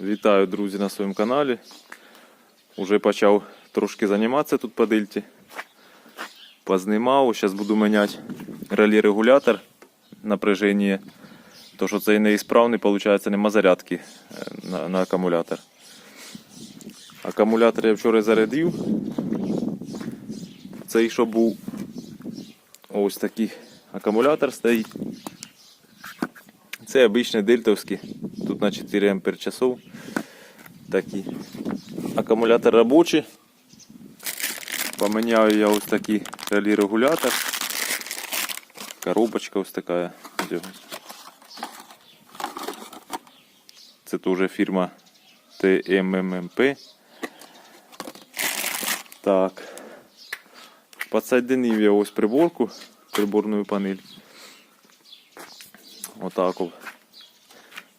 Вітаю, друзі, на своєму каналі. Уже почав трошки займатися тут по дельті. Познімав, зараз буду міняти релі-регулятор напряження. То, що цей неісправний, виходить, нема зарядки е, на, на акумулятор. Акумулятор я вчора зарядив. Цей, що був ось такий акумулятор стоїть. Це обичний дельтовський. На 4 ампер часов. Такий. Акумулятор робочий. Поміняю я ось такий релі-регулятор. Коробочка ось така. Це теж фірма TMMP. Так. Подсоединив я ось приборку, приборную панель. Вот так вот.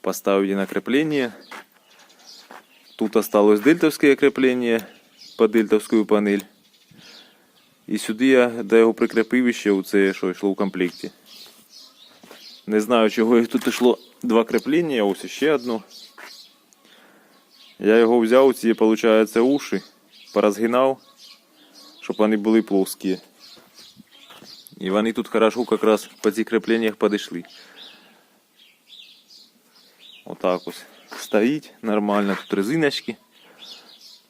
Поставил її на крепление. Тут осталось дельтовське крепление по дельтовську панель. І сюди я до його прикріпив ще оце, що йшло в комплекті. Не знаю, чого їх тут йшло два креплення, ось ще одно. Я його взяв, ці, виходить, уші, порозгинав, щоб вони були плоскі. І вони тут хорошо якраз по цих крепленнях підійшли. Отак ось стоїть нормально, тут резиночки,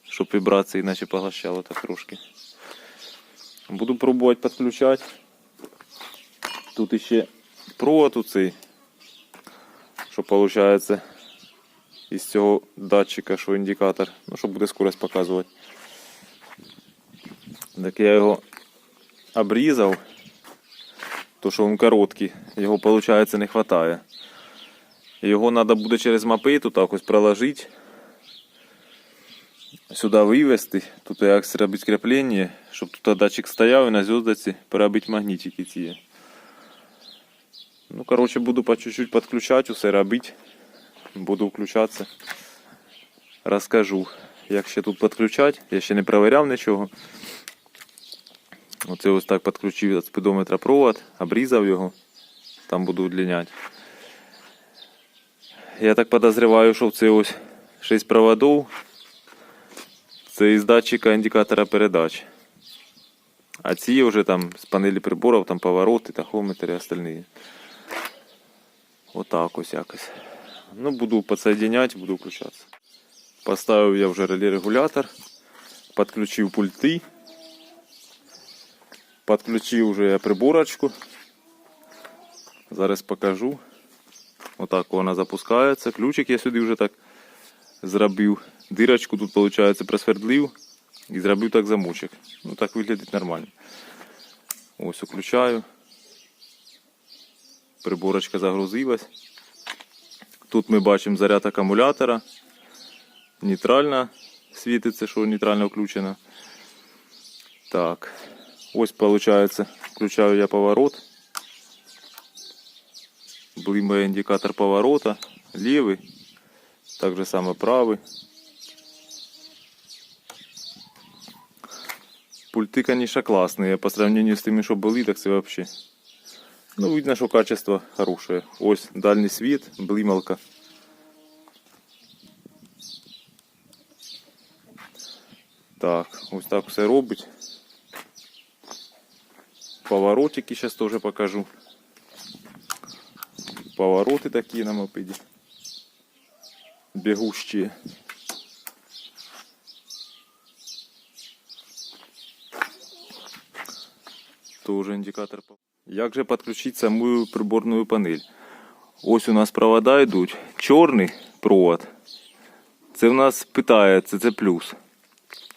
щоб вібрації наче поглощало так трошки. Буду пробувати підключати. Тут ще провод у що виходить із цього датчика, що індикатор, ну, щоб буде скорость показувати. Так я його обрізав, то що він короткий, його виходить не вистачає. Його треба буде через мапиту так ось проложити. Сюди вивести, тут як зробити кріплення, щоб тут датчик стояв і на зв'язці перебити магнітики ці. Ну, коротше, буду по чуть-чуть підключати, усе робити. Буду включатися. Розкажу, як ще тут підключати. Я ще не перевіряв нічого. Оце ось так підключив від спідометра провод, обрізав його. Там буду удлиняти. Я так подозреваю, що в це ось 6 проводов. Це із датчика індикатора передач. А ці вже там з панелі приборів, там повороти, тахометри і остальні. Отак ось якось. Ну, буду подсоединять, буду включатися. Поставив я вже реле-регулятор, підключив пульти. Підключив вже приборочку. Зараз покажу. Отак вона запускається. Ключик я сюди вже так зробив. Дирочку тут, виходить, просвердлив і зробив так замочок. Ну так виглядить нормально. Ось включаю. Приборочка загрузилась. Тут ми бачимо заряд акумулятора. Нейтральна світиться, що нейтрально включена. Так. Ось виходить, включаю я поворот. Блимає індикатор поворота. Лівий. Так же само правий. Пульти, конечно, классные. По сравнению с теми, что были, так це вообще. Ну, видно, что качество хорошее. Ось дальний світ, блималка. Так, ось так все робить. Поворотики сейчас тоже покажу. Повороты такие на мопеде. Бегущие. Тоже індикатор. Як же підключити саму приборну панель? Ось у нас провода йдуть. Чорний провод. Це в нас питається, це плюс.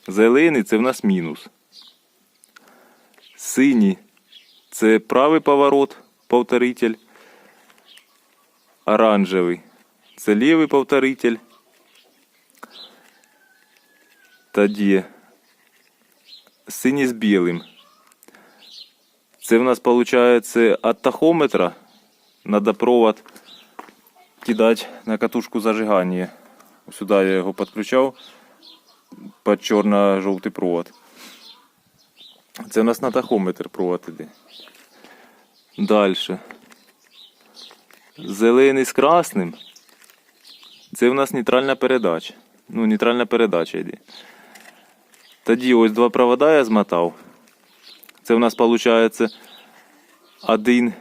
Зелений це в нас мінус. Синій це правий поворот, повторитель. Оранжевий це лівий повторитель. Тоді синій з білим. Це в нас виходить від тахометра. Надо провод кидати на катушку зажигання. Сюди я його підключав під чорно-жовтий провод. Це у нас на тахометр провод іде. Далі. Зелений з красним. Це у нас нейтральна передача. Ну, нейтральна передача йде. Тоді ось два провода я змотав. Це у нас виходить один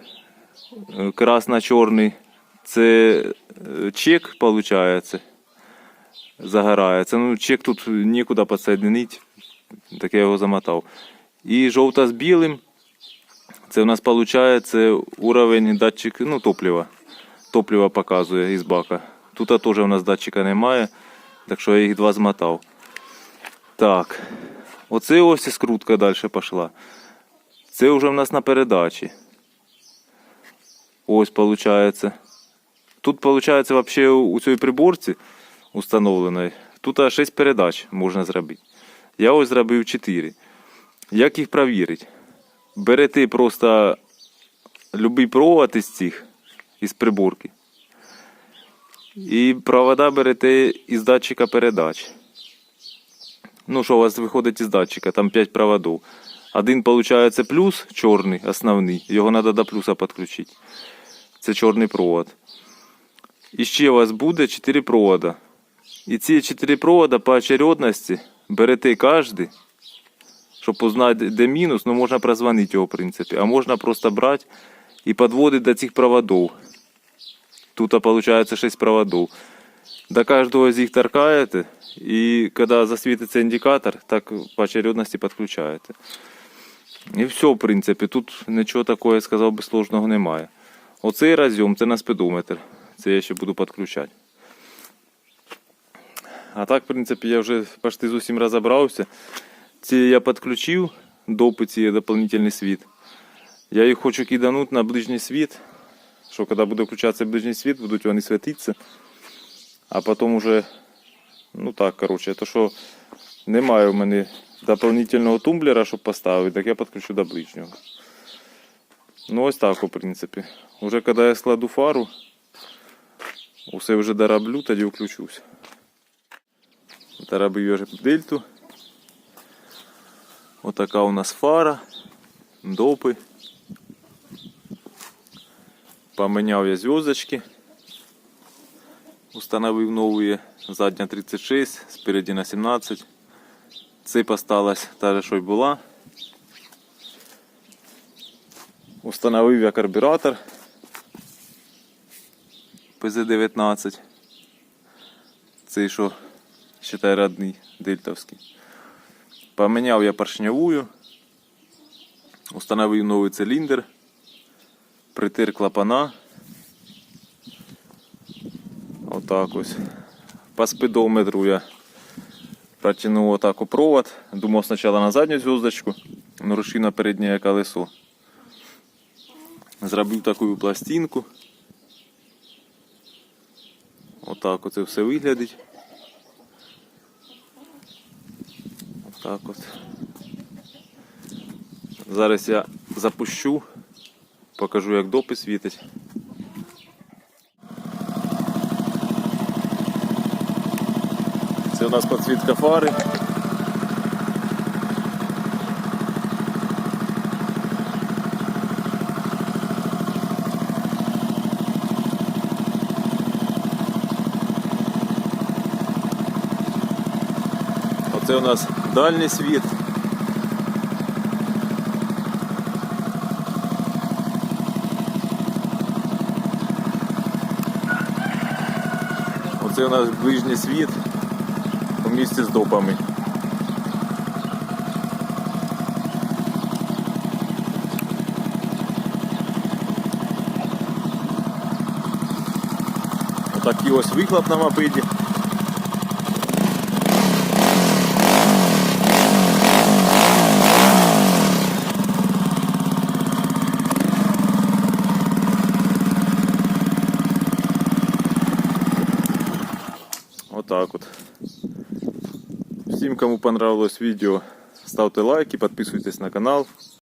е, красно-чорний. Це е, чек, виходить, загорається. Ну, чек тут нікуди підсоединити. Так я його замотав. І жовта з білим. Це у нас виходить уровень датчик, ну, топлива. Топливо показує із бака. Тут теж у нас датчика немає, так що я їх два змотав. Так. Оце ось і скрутка далі пішла. Це вже у нас на передачі. Ось виходить. Тут виходить вообще у цій приборці установленої. Тут аж 6 передач можна зробити. Я ось зробив 4. Як їх перевірити? Берете просто любий провод із цих, із приборки. І провода берете із датчика передач. Ну, що у вас виходить із датчика, там 5 проводів. Один, виходить, плюс чорний, основний. Його треба до плюса підключити. Це чорний провод. І ще у вас буде 4 провода. І ці 4 провода по очередності берете кожен, щоб узнати, де мінус, ну можна прозвонити його, в принципі. А можна просто брати і підводити до цих проводів. Тут, виходить, 6 проводів. До кожного з них торкаєте, і коли засвітиться індикатор, так по очередності підключаєте. І все, в принципі, тут нічого такого, я сказав би, сложного немає. Оцей розйом це на спідометр. Це я ще буду підключати. А так, в принципі, я вже почти з усім розібрався. Ці я підключив допи, ці дополнительний світ. Я їх хочу киданути на ближній світ, що коли буде включатися ближній світ, будуть вони світитися. А потім уже, ну так, коротше, то що немає в мене дополнительного тумблера, щоб поставити, так я підключу до ближнього. Ну ось так, в принципі. Уже коли я складу фару, усе вже дороблю, тоді включусь. Доробив я вже дельту. Отака у нас фара, допи. Поміняв я зв'язочки. Установив новые. Задня 36, спереди на 17. Цепь осталась та же, що й була. Установив я карбюратор ПЗ-19. Цей, що считай родний, дельтовський. Поміняв я поршневую. Установив новий циліндр. Притир клапана. Отак ось. По спидометру я протянув отак у провод. Думав спочатку на задню зв'язочку, но решив на переднє колесо. Зробив таку пластинку. Отак оце все виглядить. Отак от. Зараз я запущу, покажу як допи світить. Це у нас підсвітка фари. Оце у нас дальній світ. Оце у нас ближній світ у місті з допами. Отакий ось вихлоп на мопеді. Отак от. Всім, кому понравилось відео, ставте лайки, підписуйтесь на канал.